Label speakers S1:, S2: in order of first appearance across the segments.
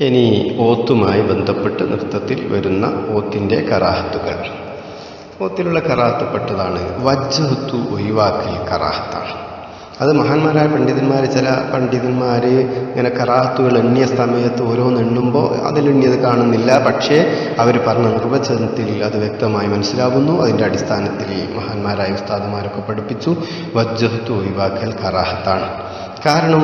S1: ഇനി ഓത്തുമായി ബന്ധപ്പെട്ട് നൃത്തത്തിൽ വരുന്ന ഓത്തിന്റെ കറാഹത്തുകൾ. ഓത്തിലുള്ള കറാഹത്തപ്പെട്ടതാണ് വജ്ജഹത്തു ഒഴിവാക്കൽ കറാഹത്താണ് അത് മഹാന്മാരായ പണ്ഡിതന്മാർ ചില പണ്ഡിതന്മാർ ഇങ്ങനെ കറാഹത്തുകൾ എണ്ണിയ സമയത്ത് ഓരോന്ന് എണ്ണുമ്പോൾ അതിലെണ്ണിയത് കാണുന്നില്ല. പക്ഷേ അവർ പറഞ്ഞ നിർവചനത്തിൽ അത് വ്യക്തമായി മനസ്സിലാവുന്നു. അതിന്റെ അടിസ്ഥാനത്തിൽ മഹാന്മാരായ ഉസ്താദുമാരൊക്കെ പഠിപ്പിച്ചു വജ്ജഹത്തു ഒഴിവാക്കൽ കറാഹത്താണ്. കാരണം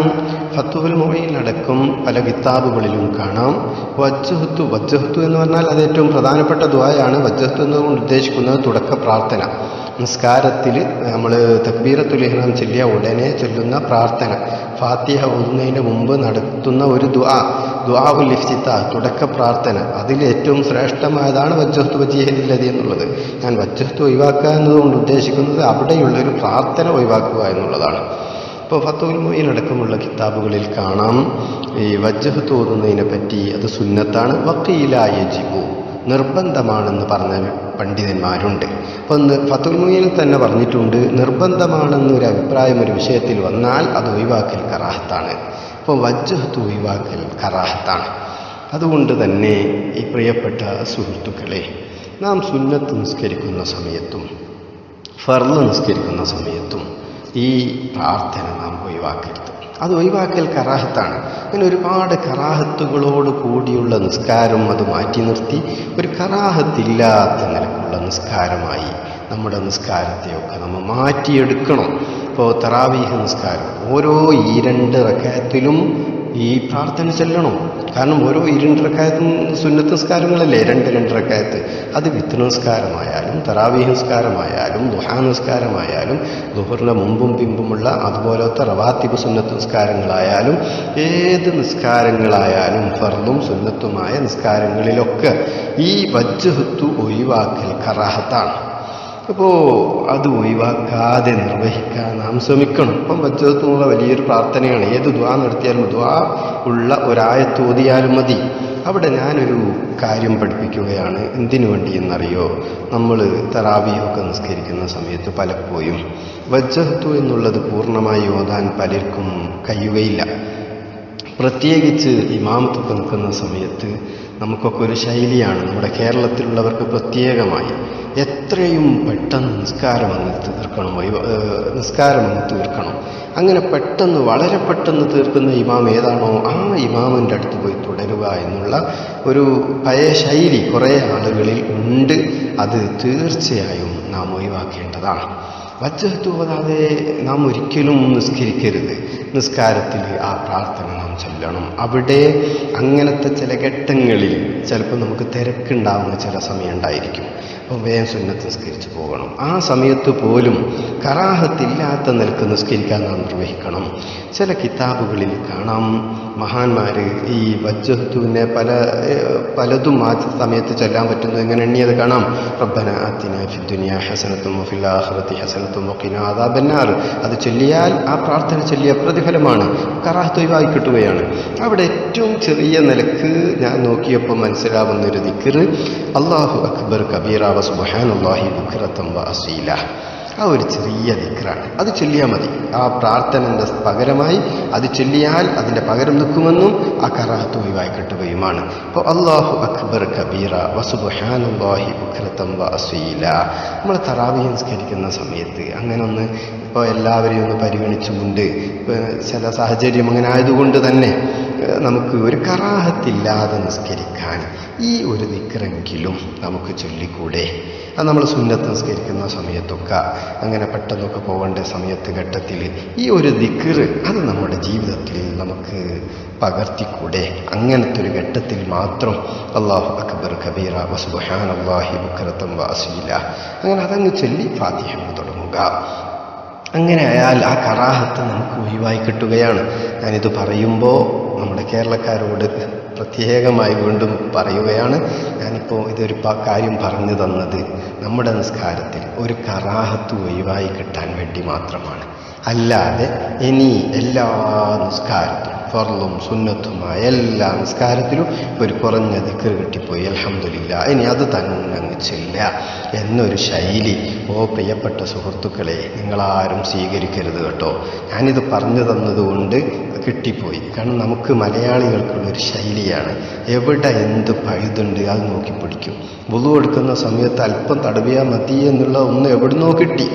S1: ഫത്തുവൽ മൊഴിയിലടക്കം പല കിതാബുകളിലും കാണാം. വജ്ജഹത്തു വജ്ജഹത്തു എന്ന് പറഞ്ഞാൽ അത് ഏറ്റവും പ്രധാനപ്പെട്ട ദുആയാണ്. വജ്ജഹത്തു എന്നുകൊണ്ട് ഉദ്ദേശിക്കുന്നത് തുടക്ക പ്രാർത്ഥന. നിസ്കാരത്തിൽ നമ്മൾ തക്ബീറത്തുൽ ഇഹ്റാം ചൊല്ലിയ ഉടനെ ചൊല്ലുന്ന പ്രാർത്ഥന. ഫാത്തിഹ ഓതുന്നതിന് മുമ്പ് നടത്തുന്ന ഒരു ദുആ ദുആ ഉൽ ഇഫ്തിത്ത തുടക്ക പ്രാർത്ഥന. അതിൽ ഏറ്റവും ശ്രേഷ്ഠമായതാണ് വജ്ജഹത്ത് വജീഹലില്ലതി എന്നുള്ളത്. ഞാൻ വജ്ജഹത്ത് ഒഴിവാക്കുക എന്നതുകൊണ്ട് ഉദ്ദേശിക്കുന്നത് അവിടെയുള്ളൊരു പ്രാർത്ഥന ഒഴിവാക്കുക എന്നുള്ളതാണ്. ഇപ്പോൾ ഫത്തുൽ മൊയ്യിലടക്കമുള്ള കിതാബുകളിൽ കാണാം. ഈ വജ്ജഹ് തോന്നുന്നതിനെ പറ്റി അത് സുന്നത്താണ്. വക്കീലായ ജിബു നിർബന്ധമാണെന്ന് പറഞ്ഞ പണ്ഡിതന്മാരുണ്ട്. അപ്പോൾ ഫത്തുൽ മൊയ്യിൽ തന്നെ പറഞ്ഞിട്ടുണ്ട് നിർബന്ധമാണെന്നൊരു അഭിപ്രായം ഒരു വിഷയത്തിൽ വന്നാൽ അത് ഒഴിവാക്കൽ കറാഹത്താണ്. അപ്പോൾ വജ്ജഹത്ത് ഒഴിവാക്കൽ കറാഹത്താണ്. അതുകൊണ്ട് തന്നെ ഈ പ്രിയപ്പെട്ട സുഹൃത്തുക്കളെ നാം സുന്നത്ത് നിസ്കരിക്കുന്ന സമയത്തും ഫർൾ നിസ്കരിക്കുന്ന സമയത്തും ഈ പ്രാർത്ഥന നാം ഒഴിവാക്കരുത്. അത് ഒഴിവാക്കൽ കറാഹത്താണ്. അങ്ങനെ ഒരുപാട് കറാഹത്തുകളോട് കൂടിയുള്ള നിസ്കാരം അത് മാറ്റി നിർത്തി ഒരു കറാഹത്തില്ലാത്ത നിലക്കുള്ള നിസ്കാരമായി നമ്മുടെ നിസ്കാരത്തെയൊക്കെ നമ്മൾ മാറ്റിയെടുക്കണം. ഇപ്പോൾ തറാവീഹ നിസ്കാരം. ഓരോ ഈ രണ്ട് റക്കയത്തിലും ഈ പ്രാർത്ഥന ചെല്ലണം. കാരണം ഓരോ ഇരുണ്ട് റക്കായത്തും സുന്നത്ത് നിസ്കാരങ്ങളല്ലേ? രണ്ട് രണ്ടരക്കായത്ത്. അത് വിത്ത് നിസ്കാരമായാലും തറാവീഹ് നിസ്കാരമായാലും ദുഹാ നിസ്കാരമായാലും ദുഹറിന്റെ മുമ്പും പിമ്പുമുള്ള അതുപോലത്തെ റവാത്തിബ് സുന്നത്ത് നിസ്കാരങ്ങളായാലും ഏത് നിസ്കാരങ്ങളായാലും ഫർദും സുന്നത്തുമായ നിസ്കാരങ്ങളിലൊക്കെ ഈ വജ്ജഹത്തു ഒഴിവാക്കൽ കറാഹത്താണ്. അപ്പോൾ അത് ഒഴിവാക്കാതെ നിർവഹിക്കാൻ നാം ശ്രമിക്കണം. ഇപ്പം വജ്ജത്തുള്ള വലിയൊരു പ്രാർത്ഥനയാണ്. ഏത് ദ്വാ നടത്തിയാലും ദ്വാ ഉള്ള ഒരായത്തോതിയാലും മതി. അവിടെ ഞാനൊരു കാര്യം പഠിപ്പിക്കുകയാണ്. എന്തിനു വേണ്ടി എന്നറിയോ? നമ്മൾ തറാവിയൊക്കെ നിസ്കരിക്കുന്ന സമയത്ത് പലപ്പോഴും വജ്ജഹത്തു എന്നുള്ളത് പൂർണമായി ഓതാൻ പലർക്കും കഴിയുകയില്ല. പ്രത്യേകിച്ച് ഇമാമത്തൊക്കെ നിൽക്കുന്ന സമയത്ത് നമുക്കൊക്കെ ഒരു ശൈലിയാണ്. നമ്മുടെ കേരളത്തിലുള്ളവർക്ക് പ്രത്യേകമായി എത്രയും പെട്ടെന്ന് നിസ്കാരം അങ്ങ് തീർക്കണം നിസ്കാരം അങ്ങ് തീർക്കണം. അങ്ങനെ പെട്ടെന്ന് വളരെ പെട്ടെന്ന് തീർക്കുന്ന ഇമാം ഏതാണോ ആ ഇമാമിന്റെ അടുത്ത് പോയി തുടരുക എന്നുള്ള ഒരു പഴയ ശൈലി കുറേ ആളുകളിൽ ഉണ്ട്. അത് തീർച്ചയായും നാം ഒഴിവാക്കേണ്ടതാണ്. വജ്ജഹത്ത് ഓതാതെ നാം ഒരിക്കലും നിസ്കരിക്കരുത്. നിസ്കാരത്തിൽ ആ പ്രാർത്ഥന ചൊല്ലണം. അവിടെ അങ്ങനത്തെ ചില ഘട്ടങ്ങളിൽ ചിലപ്പോൾ നമുക്ക് തിരക്കുണ്ടാവുന്ന ചില സമയം ഉണ്ടായിരിക്കും. അപ്പോൾ വേഗം സുന്നത്ത് നിസ്കരിച്ച് പോകണം. ആ സമയത്ത് പോലും കറാഹത്തില്ലാത്ത നിലയ്ക്ക് നിസ്കരിക്കാൻ നാം നിർവഹിക്കണം. ചില കിതാബുകളിൽ കാണാം. മഹാന്മാർ ഈ വജ്ജത്തുവിനെ പല പലതും ആ സമയത്ത് ചെല്ലാൻ പറ്റുന്നു. എങ്ങനെ എണ്ണിയത് കാണാം? റബ്ബന അത്തിന ഫിദ്ദുനിയ ഹസനത്തും ഫിലാഹ്റത്തി ഹസനത്തും ഒക്കിന അതാബന്നാർ അത് ചൊല്ലിയാൽ ആ പ്രാർത്ഥന ചൊല്ലിയ പ്രതിഫലമാണ്. കറാഹത്തൊഴിവായി കിട്ടുകയാണ്. അവിടെ ഏറ്റവും ചെറിയ നിലയ്ക്ക് ഞാൻ നോക്കിയപ്പോൾ മനസ്സിലാവുന്ന ഒരു ദിക്കർ അള്ളാഹു അക്ബർ കബീറാവ സുബഹാൻ അള്ളാഹി ബുഖറത്തം വ അസീല. ആ ഒരു ചെറിയ ദിക്റാണ്. അത് ചൊല്ലിയാൽ മതി. ആ പ്രാർത്ഥനന്റെ പകരമായി അത് ചൊല്ലിയാൽ അതിന്റെ പകരം നിൽക്കുമെന്നും ആ കറാഹത്ത് ഒഴിവായി കിട്ടുകയുമാണ് അപ്പോൾ അള്ളാഹു അക്ബർ കബീറ ബുഖറത്തം ഉഖ്രത്തം വസീല നമ്മൾ തറാവി സംസ്കരിക്കുന്ന സമയത്ത് അങ്ങനെ ഒന്ന് ഇപ്പോൾ എല്ലാവരെയും ഒന്ന് പരിഗണിച്ചുകൊണ്ട് ചില സാഹചര്യം അങ്ങനെ ആയതുകൊണ്ട് തന്നെ നമുക്ക് ഒരു കറാഹത്തില്ലാതെ നിസ്കരിക്കാൻ ഈ ഒരു നിക്കറെങ്കിലും നമുക്ക് ചൊല്ലിക്കൂടെ? അത് നമ്മൾ സുന്നത്ത് നിസ്കരിക്കുന്ന സമയത്തൊക്കെ അങ്ങനെ പെട്ടെന്നൊക്കെ പോകേണ്ട സമയത്ത് ഘട്ടത്തിൽ ഈ ഒരു ദിക്കർ അത് നമ്മുടെ ജീവിതത്തിൽ നമുക്ക് പകർത്തിക്കൂടെ? അങ്ങനത്തെ ഒരു ഘട്ടത്തിൽ മാത്രം അള്ളാഹു അക്ബർ കബീറ വസുബഹാൻ അള്ളാഹി ബുക്കറത്തം വാസീല അങ്ങനെ അതങ്ങ് ചൊല്ലി ഫാത്തിഹ തുടങ്ങുക. അങ്ങനെ ആയാൽ ആ കറാഹത്ത് നമുക്ക് ഒഴിവായി കിട്ടുകയാണ്. ഞാനിത് പറയുമ്പോൾ നമ്മുടെ കേരളക്കാരോട് പ്രത്യേകമായി വീണ്ടും പറയുകയാണ്. ഞാനിപ്പോൾ ഇതൊരു കാര്യം പറഞ്ഞു തന്നത് നമ്മുടെ നിസ്കാരത്തിൽ ഒരു കറാഹത്ത് ഒഴിവായി കിട്ടാൻ വേണ്ടി മാത്രമാണ്. അല്ലാതെ ഇനി എല്ലാ നിസ്കാരത്തിലും ഫർളും സുന്നത്തുമായ എല്ലാ നിസ്കാരത്തിലും ഒരു കുറഞ്ഞ ദിക്കർ കിട്ടിപ്പോയി. അലഹമില്ല ഇനി അത് തന്നെ ചെല്ല എന്നൊരു ശൈലി ഓ പ്രിയപ്പെട്ട സുഹൃത്തുക്കളെ നിങ്ങളാരും സ്വീകരിക്കരുത് കേട്ടോ. ഞാനിത് പറഞ്ഞു തന്നതുകൊണ്ട് കിട്ടിപ്പോയി. കാരണം നമുക്ക് മലയാളികൾക്കുള്ളൊരു ശൈലിയാണ്. എവിടെ എന്ത് പഴുതുണ്ട് അത് നോക്കി പിടിക്കും. വുളു എടുക്കുന്ന സമയത്ത് അല്പം തടവിയാൽ മതി എന്നുള്ള ഒന്ന് എവിടുന്നോ കിട്ടി.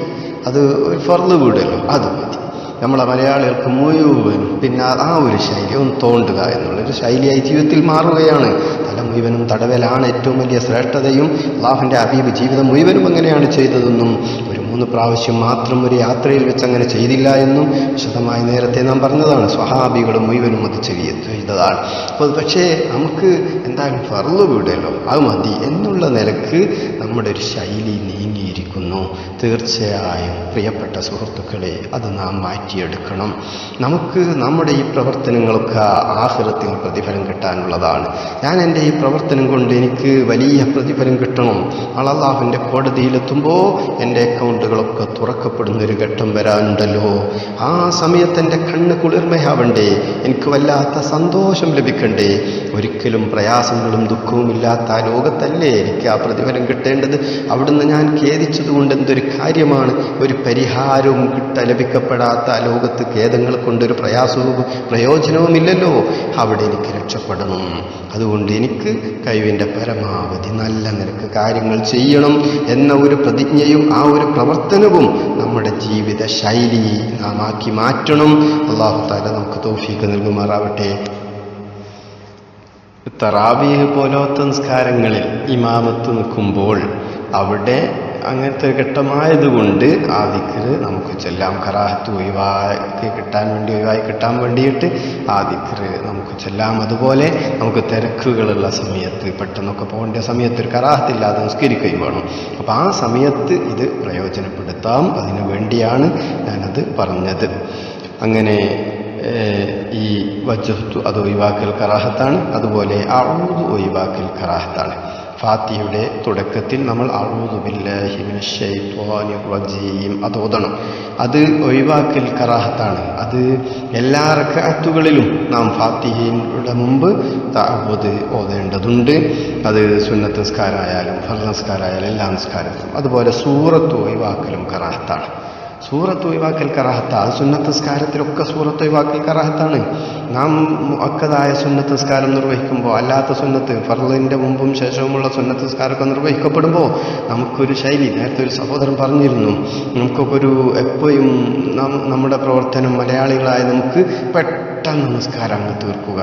S1: അത് ഒരു ഫർൾ വീടല്ലോ. അത് മതി. നമ്മളെ മലയാളികൾക്ക് മുഴുവൻ പിന്നെ ആ ഒരു ശൈലി ഒന്ന് തോണ്ടുക എന്നുള്ളൊരു ശൈലിയായി ജീവിതത്തിൽ മാറുകയാണ്. തല മുഴുവനും തടവലാണ് ഏറ്റവും വലിയ ശ്രേഷ്ഠതയും. അള്ളാഹുവിന്റെ അബീബ് ജീവിതം മുഴുവനും അങ്ങനെയാണ് ചെയ്തതെന്നും ഒരു മൂന്ന് പ്രാവശ്യം മാത്രം ഒരു യാത്രയിൽ വെച്ച് അങ്ങനെ ചെയ്തില്ല എന്നും വിശദമായി നേരത്തെ നാം പറഞ്ഞതാണ്. സ്വഹാബികളും മുഴുവനും അത് ചെയ്തതാണ്. അപ്പോൾ പക്ഷേ നമുക്ക് എന്തായാലും ഫർൾ വിടുമല്ലോ അത് മതി എന്നുള്ള നിലയ്ക്ക് നമ്മുടെ ഒരു ശൈലി നീങ്ങിയിരിക്കുന്നു. തീർച്ചയായും പ്രിയപ്പെട്ട സുഹൃത്തുക്കളെ അത് നാം മാറ്റിയെടുക്കണം. നമുക്ക് നമ്മുടെ ഈ പ്രവർത്തനങ്ങളൊക്കെ ആഹൃത്തിൽ പ്രതിഫലം കിട്ടാനുള്ളതാണ്. ഞാൻ എന്റെ ഈ പ്രവർത്തനം കൊണ്ട് എനിക്ക് വലിയ പ്രതിഫലം കിട്ടണം. അള്ളാഹുവിന്റെ കോടതിയിലെത്തുമ്പോൾ എന്റെ അക്കൗണ്ടുകളൊക്കെ തുറക്കപ്പെടുന്ന ഒരു ഘട്ടം വരാനുണ്ടല്ലോ. ആ സമയത്ത് എന്റെ കണ്ണ് കുളിർമയാവണ്ടേ. എനിക്ക് വല്ലാത്ത സന്തോഷം ലഭിക്കണ്ടേ. ഒരിക്കലും പ്രയാസങ്ങളും ദുഃഖവും ഇല്ലാത്ത ആ ലോകത്തല്ലേ എനിക്ക് ആ പ്രതിഫലം കിട്ടേണ്ടത്? അവിടുന്ന് ഞാൻ ഖേദിച്ചതുകൊണ്ട് എന്തൊരു കാര്യമാണ്. ഒരു പരിഹാരവും കിട്ട ലഭിക്കപ്പെടാത്ത ലോകത്ത് ഖേദങ്ങൾ കൊണ്ടൊരു പ്രയാസവും പ്രയോജനവുമില്ലല്ലോ. അവിടെ എനിക്ക് രക്ഷപ്പെടണം. അതുകൊണ്ട് എനിക്ക് കഴിവിന്റെ പരമാവധി നല്ല നിരക്ക് കാര്യങ്ങൾ ചെയ്യണം എന്ന ഒരു പ്രതിജ്ഞയും ആ ഒരു പ്രവർത്തനവും നമ്മുടെ ജീവിത ശൈലി നാം ആക്കി മാറ്റണം. അള്ളാഹു താല നമുക്ക് തോഫീക്ക് നൽകുമാറാവട്ടെ. തറാവീഹ് പോലോത്ത നിസ്കാരങ്ങളിൽ ഇമാമത്ത് നിൽക്കുമ്പോൾ അവിടെ അങ്ങനത്തെ ഘട്ടമായതുകൊണ്ട് ആ ദിക്കറ് നമുക്ക് ചെല്ലാം കറാഹത്ത് ഒഴിവാക്കി കിട്ടാൻ വേണ്ടി ഒഴിവായി കിട്ടാൻ വേണ്ടിയിട്ട് ആ ദിക്കറ് നമുക്ക് ചെല്ലാം അതുപോലെ നമുക്ക് തിരക്കുകളുള്ള സമയത്ത് പെട്ടെന്നൊക്കെ പോകേണ്ട സമയത്ത് ഒരു കറാഹത്തില്ലാതെ നിസ്കരിക്കുകയും വേണം. അപ്പോൾ ആ സമയത്ത് ഇത് പ്രയോജനപ്പെടുത്താം. അതിനു വേണ്ടിയാണ് ഞാനത് പറഞ്ഞത്. അങ്ങനെ ഈ വജഹത്തു അത് ഒഴിവാക്കൽ കറാഹത്താണ്. അതുപോലെ ആ ഒഴിവാക്കൽ കറാഹത്താണ്. ഫാത്തിയുടെ തുടക്കത്തിൽ നമ്മൾ റജീം അത് ഓതണം അത് ഒഴിവാക്കൽ കറാഹത്താണ്. അത് എല്ലാ റക്കാത്തുകളിലും നാം ഫാത്തിഹയുടെ മുമ്പ് താവത് ഓതേണ്ടതുണ്ട്. അത് സുന്നത്ത് നിസ്കാരമായാലും നിസ്കാരമായാലും എല്ലാ നിസ്കാരത്തിലും. അതുപോലെ സൂറത്ത് ഒഴിവാക്കലും കറാഹത്താണ്. സൂറത്ത് ഒഴിവാക്കൽ കറാഹത്ത. അത് സുന്നത്ത് നിസ്കാരത്തിലൊക്കെ സൂറത്ത് ഒഴിവാക്കൽ കറാഹത്താണ്. നാം അക്കതായ സുന്നത്ത് നിസ്കാരം നിർവഹിക്കുമ്പോൾ അല്ലാത്ത സുന്നത്ത് ഫർലിന്റെ മുമ്പും ശേഷവുമുള്ള സുന്നത്ത് നിസ്കാരമൊക്കെ നിർവഹിക്കപ്പെടുമ്പോൾ നമുക്കൊരു ശൈലി നേരത്തെ ഒരു സഹോദരൻ പറഞ്ഞിരുന്നു നമുക്കൊക്കെ ഒരു എപ്പോഴും നമ്മുടെ പ്രവർത്തനം മലയാളികളായ നമുക്ക് പെട്ടെന്ന് നമസ്കാരം അങ്ങ് തീർക്കുക.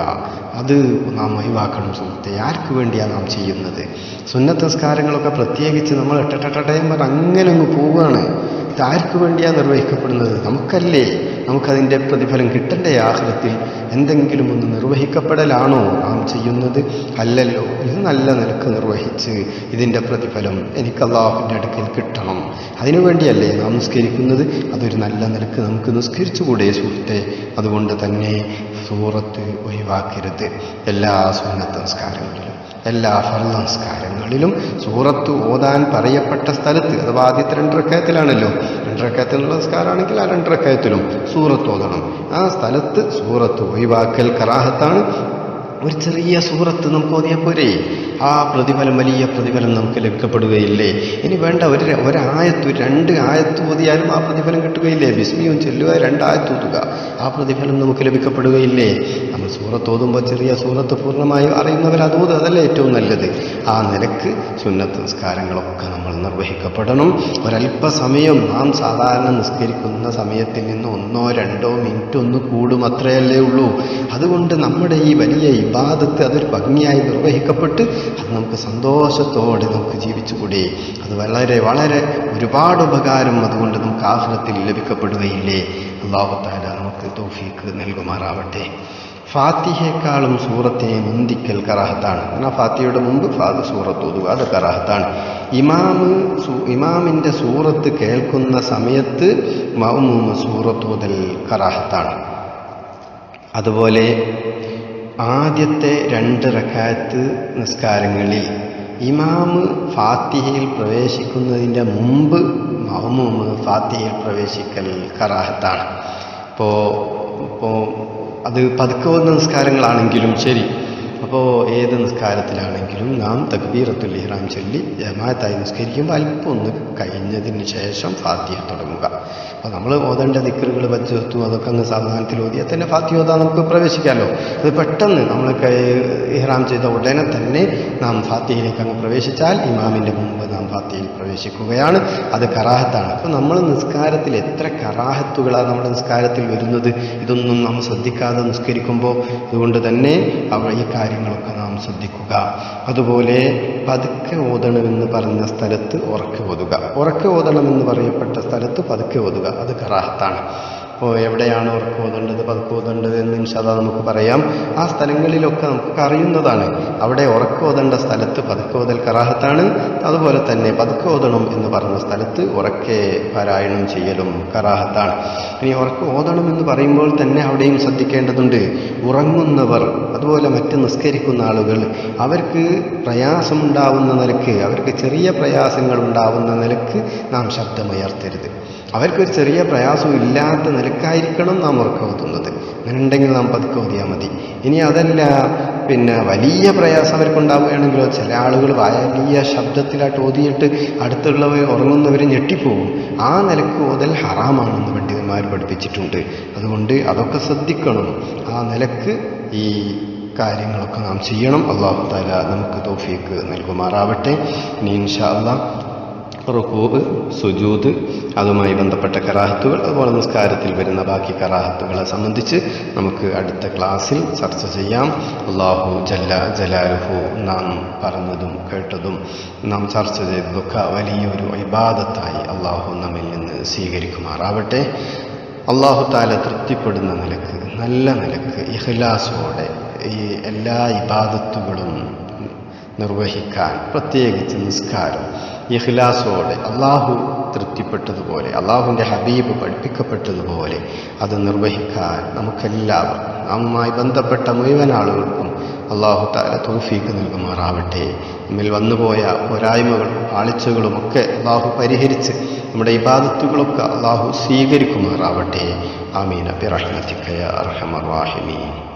S1: അത് നാം ഒഴിവാക്കണം സുഹൃത്തെ. ആർക്ക് വേണ്ടിയാണ് നാം ചെയ്യുന്നത്? സുന്നത്ത് നിസ്കാരങ്ങളൊക്കെ പ്രത്യേകിച്ച് നമ്മൾ എട്ടെട്ടെട്ടയും പറഞ്ഞ് അങ്ങനെ അങ്ങ് പോവുകയാണ്. ആർക്ക് വേണ്ടിയാണ് നിർവഹിക്കപ്പെടുന്നത്? നമുക്കല്ലേ നമുക്കതിന്റെ പ്രതിഫലം കിട്ടണ്ടേ ആഹ്ലത്തിൽ? എന്തെങ്കിലും ഒന്ന് നിർവഹിക്കപ്പെടലാണോ നാം ചെയ്യുന്നത്? അല്ലല്ലോ ഇത് നല്ല നിലയ്ക്ക് നിർവഹിച്ച് ഇതിന്റെ പ്രതിഫലം എനിക്ക് അള്ളാഹുവിന്റെ അടുക്കൽ കിട്ടണം. അതിനുവേണ്ടിയല്ലേ നാം നിസ്കരിക്കുന്നത്? അതൊരു നല്ല നിലയ്ക്ക് നമുക്ക് നിസ്കരിച്ചുകൂടെ സുഹൃത്തെ? അതുകൊണ്ട് തന്നെ സൂറത്ത് ഒഴിവാക്കരുത്. എല്ലാ സുന്നത്ത് നിസ്കാരങ്ങളിലും. എല്ലാ ഫർദ് നമസ്കാരങ്ങളിലും സൂറത്ത് ഓതാൻ പറയപ്പെട്ട സ്ഥലത്ത് അഥവാ ആദ്യത്തെ രണ്ടരക്കയത്തിലാണല്ലോ രണ്ടരക്കയത്തിലുള്ള നമസ്കാരമാണെങ്കിൽ ആ രണ്ടരക്കയത്തിലും സൂറത്ത് ഓതണം. ആ സ്ഥലത്ത് സൂറത്ത് ഒഴിവാക്കൽ കറാഹത്താണ്. ഒരു ചെറിയ സൂറത്ത് നമുക്ക് ഓതിയാൽ പോരെ? ആ പ്രതിഫലം വലിയ പ്രതിഫലം നമുക്ക് ലഭിക്കപ്പെടുകയില്ലേ? ഇനി വേണ്ട ഒരു ഒരായത്ത് രണ്ട് ആയത്ത് ഓതിയാലും ആ പ്രതിഫലം കിട്ടുകയില്ലേ? ബിസ്മിയും ചെല്ലുക രണ്ടായത്ത് ഓതുക ആ പ്രതിഫലം നമുക്ക് ലഭിക്കപ്പെടുകയില്ലേ? നമ്മൾ സൂറത്ത് ഓതുമ്പോൾ ചെറിയ സൂറത്ത് പൂർണമായും അറിയുന്നവർ അത് അതല്ല അതല്ലേ ഏറ്റവും നല്ലത്. ആ നിലയ്ക്ക് സുന്നത്ത് നിസ്കാരങ്ങളൊക്കെ നമ്മൾ നിർവഹിക്കപ്പെടണം. ഒരല്പസമയം നാം സാധാരണ നിസ്കരിക്കുന്ന സമയത്തിൽ നിന്ന് ഒന്നോ രണ്ടോ മിനിറ്റ് ഒന്ന് കൂടും അത്രയല്ലേ ഉള്ളൂ. അതുകൊണ്ട് നമ്മുടെ ഈ വലിയ ഇബാദത്ത് അതൊരു ഭംഗിയായി നിർവഹിക്കപ്പെട്ട് അത് നമുക്ക് സന്തോഷത്തോടെ നമുക്ക് ജീവിച്ചുകൂടെ? അത് വളരെ വളരെ ഒരുപാട് ഉപകാരം അതുകൊണ്ട് നമുക്ക് ആഹ്ലത്തിൽ ലഭിക്കപ്പെടുകയില്ലേ? അള്ളാഹുത്താല നമുക്ക് തോഫീക്ക് നൽകുമാറാവട്ടെ. ഫാത്തിഹയെക്കാളും സൂറത്തെ മുന്തിക്കൽ കറാഹത്താണ്. എന്നാൽ ഫാത്തിഹയുടെ മുമ്പ്? ഫാദ് സൂറത്ത് ഒതുക അത് കറാഹത്താണ്. ഇമാമ് ഇമാമിന്റെ സൂറത്ത് കേൾക്കുന്ന സമയത്ത് മൗമൂമ് സൂറത്ത് ഓതൽ കറാഹത്താണ്. അതുപോലെ ആദ്യത്തെ രണ്ട് റക്കാത്ത് നിസ്കാരങ്ങളിൽ ഇമാമ് ഫാത്തിഹയിൽ പ്രവേശിക്കുന്നതിന്റെ മുമ്പ് മഹമൂമ് ഫാത്തിഹയിൽ പ്രവേശിക്കൽ കറാഹത്താണ്. ഇപ്പോൾ ഇപ്പോൾ അത് പതുക്കെ വന്ന നിസ്കാരങ്ങളാണെങ്കിലും ശരി. അപ്പോൾ ഏത് നിസ്കാരത്തിലാണെങ്കിലും നാം തക്ബീറത്തുൽ ഇഹ്റാം ചൊല്ലി ജമാഅത്തായി നിസ്കരിക്കുമ്പോൾ അല്പം ഒന്ന് കഴിഞ്ഞതിന് ശേഷം ഫാത്തിഹ തുടങ്ങുക. അപ്പോൾ നമ്മൾ ഓതേണ്ട വെച്ച് വജ്ജത്തും അതൊക്കെ അങ്ങ് സാവധാനത്തിൽ ഓതിയാൽ തന്നെ ഫാത്തിഹ ഓതാൻ നമുക്ക് പ്രവേശിക്കാമല്ലോ അത് പെട്ടെന്ന് നമ്മൾ ഇഹ്റാം ചെയ്ത ഉടനെ തന്നെ നാം ഫാത്തിഹയിലേക്ക് അങ്ങ് പ്രവേശിച്ചാൽ ഇമാമിന്റെ മുമ്പ് നാം ഫാത്തിഹയിൽ പ്രവേശിക്കുകയാണ്. അത് കറാഹത്താണ്. അപ്പോൾ നമ്മൾ നിസ്കാരത്തിൽ എത്ര കറാഹത്തുകളാണ് നമ്മുടെ നിസ്കാരത്തിൽ വരുന്നത്? ഇതൊന്നും നാം ശ്രദ്ധിക്കാതെ നിസ്കരിക്കുമ്പോൾ അതുകൊണ്ട് തന്നെ അവ ഈ കാര്യങ്ങളൊക്കെ നാം ശ്രദ്ധിക്കുക. അതുപോലെ പതുക്കെ ഓതണമെന്ന് പറഞ്ഞ സ്ഥലത്ത് ഉറക്കെ ഓതുക. ഉറക്കെ ഓതണമെന്ന് പറയപ്പെട്ട സ്ഥലത്ത് പതുക്കെ ഓതുക. അത് കറാഹത്താണ്. അപ്പോൾ എവിടെയാണ് ഉറക്കം ഓതേണ്ടത് എന്ന് ഓതേണ്ടത് എന്ന് നമുക്ക് പറയാം. ആ സ്ഥലങ്ങളിലൊക്കെ നമുക്ക് അറിയുന്നതാണ്. അവിടെ ഉറക്കം സ്ഥലത്ത് പതുക്കെ ഓതൽ കറാഹത്താണ്. അതുപോലെ തന്നെ പതുക്കെ ഓതണം എന്ന് പറഞ്ഞ സ്ഥലത്ത് ഉറക്കെ പാരായണം ചെയ്യലും കറാഹത്താണ്. ഇനി ഉറക്കം ഓതണം എന്ന് പറയുമ്പോൾ തന്നെ അവിടെയും ശ്രദ്ധിക്കേണ്ടതുണ്ട്. ഉറങ്ങുന്നവർ അതുപോലെ മറ്റ് നിസ്കരിക്കുന്ന ആളുകൾ അവർക്ക് പ്രയാസമുണ്ടാവുന്ന നിലയ്ക്ക് അവർക്ക് ചെറിയ പ്രയാസങ്ങൾ ഉണ്ടാവുന്ന നിലയ്ക്ക് നാം ശബ്ദമുയർത്തരുത്. അവർക്കൊരു ചെറിയ പ്രയാസവും ഇല്ലാത്ത നിലക്കായിരിക്കണം നാം ഉറക്കവത്തുന്നത് അങ്ങനെ ഉണ്ടെങ്കിൽ നാം പതുക്കെ ഓതിയാൽ മതി. ഇനി അതല്ല പിന്നെ വലിയ പ്രയാസം അവർക്കുണ്ടാവുകയാണെങ്കിലോ ചില ആളുകൾ വലിയ ശബ്ദത്തിലായിട്ട് ഓതിയിട്ട് അടുത്തുള്ളവർ ഉറങ്ങുന്നവർ ഞെട്ടിപ്പോകും. ആ നിലയ്ക്ക് ഓതൽ ഹറാമാണെന്ന് പണ്ഡിതന്മാർ പഠിപ്പിച്ചിട്ടുണ്ട്. അതുകൊണ്ട് അതൊക്കെ ശ്രദ്ധിക്കണം. ആ നിലയ്ക്ക് ഈ കാര്യങ്ങളൊക്കെ നാം ചെയ്യണം. അള്ളാഹു താല നമുക്ക് തോഫീക്ക് നൽകുമാറാവട്ടെ. ഇനി ഇൻഷാ അള്ളാഹ് റുക്കൂബ് സുജൂദ് അതുമായി ബന്ധപ്പെട്ട കറാഹത്തുകൾ അതുപോലെ നിസ്കാരത്തിൽ വരുന്ന ബാക്കി കറാഹത്തുകളെ സംബന്ധിച്ച് നമുക്ക് അടുത്ത ക്ലാസ്സിൽ ചർച്ച ചെയ്യാം. അള്ളാഹു ജല്ല ജലാലുഹു നാം പറഞ്ഞതും കേട്ടതും നാം ചർച്ച ചെയ്തതൊക്കെ വലിയൊരു ഇബാദത്തായി അള്ളാഹു നമ്മിൽ നിന്ന് സ്വീകരിക്കുമാറാവട്ടെ. അള്ളാഹു താല തൃപ്തിപ്പെടുന്ന നിലയ്ക്ക് നല്ല നിലയ്ക്ക് ഇഹ്ലാസോടെ ഈ എല്ലാ ഇബാദത്തുകളും നിർവഹിക്കാൻ പ്രത്യേകിച്ച് നിസ്കാരം ഇഖ്ലാസോടെ അള്ളാഹു തൃപ്തിപ്പെട്ടതുപോലെ അള്ളാഹുവിന്റെ ഹബീബ് പഠിപ്പിക്കപ്പെട്ടതുപോലെ അത് നിർവഹിക്കാൻ നമുക്കെല്ലാവർക്കും നമ്മുമായി ബന്ധപ്പെട്ട മുഴുവൻ ആളുകൾക്കും അള്ളാഹു താല തോഫീക്ക് നൽകുമാറാവട്ടെ. നമ്മിൽ വന്നുപോയ പോരായ്മകളും ആളിച്ചകളുമൊക്കെ അള്ളാഹു പരിഹരിച്ച് നമ്മുടെ ഇബാദത്തുകളൊക്കെ അള്ളാഹു സ്വീകരിക്കുമാറാവട്ടെ. ആമീൻ. അബിറഹ്മത്തിക്കയ അർഹമർ വാഹിമീൻ